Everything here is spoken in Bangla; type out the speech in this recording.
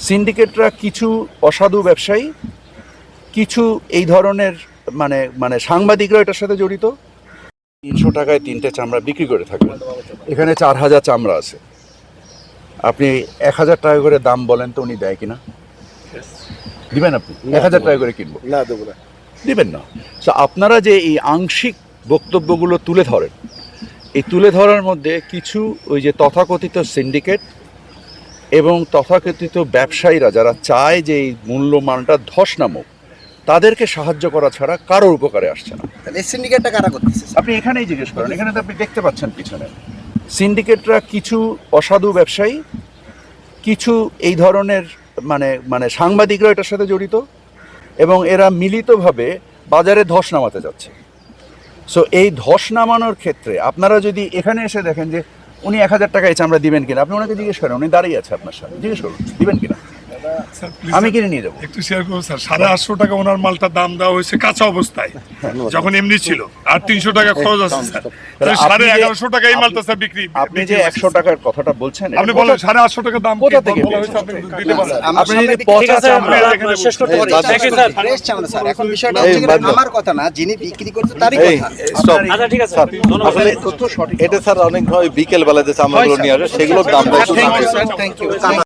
সিন্ডিকেটরা কিছু অসাধু ব্যবসায়ী কিছু এই ধরনের মানে মানে সাংবাদিকরা এটার সাথে জড়িত। তিনশো টাকায় তিনটে চামড়া বিক্রি করে থাকবেন এখানে চার হাজার চামড়া আছে। আপনি এক হাজার টাকা করে দাম বলেন তো উনি দেয় কিনা? দিবেন আপনি? এক হাজার টাকা করে কিনবো। না দেবো না। দিবেন না। তো আপনারা যে এই আংশিক বক্তব্যগুলো তুলে ধরেন এই তুলে ধরার মধ্যে কিছু ওই যে তথাকথিত সিন্ডিকেট এবং তথাকথিত ব্যবসায়ীরা যারা চায় যে এই মূল্যমানটা ধস নামুক তাদেরকে সাহায্য করা ছাড়া কারোর উপকারে আসছে না। তাহলে সিন্ডিকেটটা কারা করতেছে আপনি এখানেই জিজ্ঞেস করেন এখানে তো আপনি দেখতে পাচ্ছেন পিছনে। সিন্ডিকেটরা কিছু অসাধু ব্যবসায়ী কিছু এই ধরনের মানে মানে সাংবাদিকরা এটার সাথে জড়িত এবং এরা মিলিতভাবে বাজারে ধস নামাতে যাচ্ছে। সো এই ধস নামানোর ক্ষেত্রে আপনারা যদি এখানে এসে দেখেন যে উনি এক হাজার টাকা এসে আমরা দিবেন কিনা? আপনি ওনাকে জিজ্ঞেস করেন, উনি দাঁড়িয়ে আছে আপনার সাথে জিজ্ঞেস করুন, দিবেন কিনা? আমি কিনে নিয়ে যাব। একটু শেয়ার করুন স্যার সাড়ে আটশো টাকা ওনার মালটা দাম দেওয়া হয়েছে কাঁচা অবস্থায় যখন এমনি ছিল। আর তিনশো টাকা খরচ আছে স্যার সাড়ে এগারোশো টাকা এই মালটা স্যার বিক্রি আপনি যে একশো টাকার কথাটা বলছেন আপনি বলেন সাড়ে আটশো টাকা দাম কোথা থেকে আপনি আমার যদি পচা ঠিক আমরা শেষ করতে পারি। Thank you, sir. ফ্রেশ চামড়া স্যার এখন বিষয়টা হচ্ছে কি, বাদ দাও। আমার কথা না যিনি বিক্রি করছে তারই কথা। স্টপ আচ্ছা ঠিক আছে। এটা স্যার অনেক বিকেল বেলা যে চামড়াগুলো নিয়ে আসে সেগুলোর স্যার থ্যাংক ইউ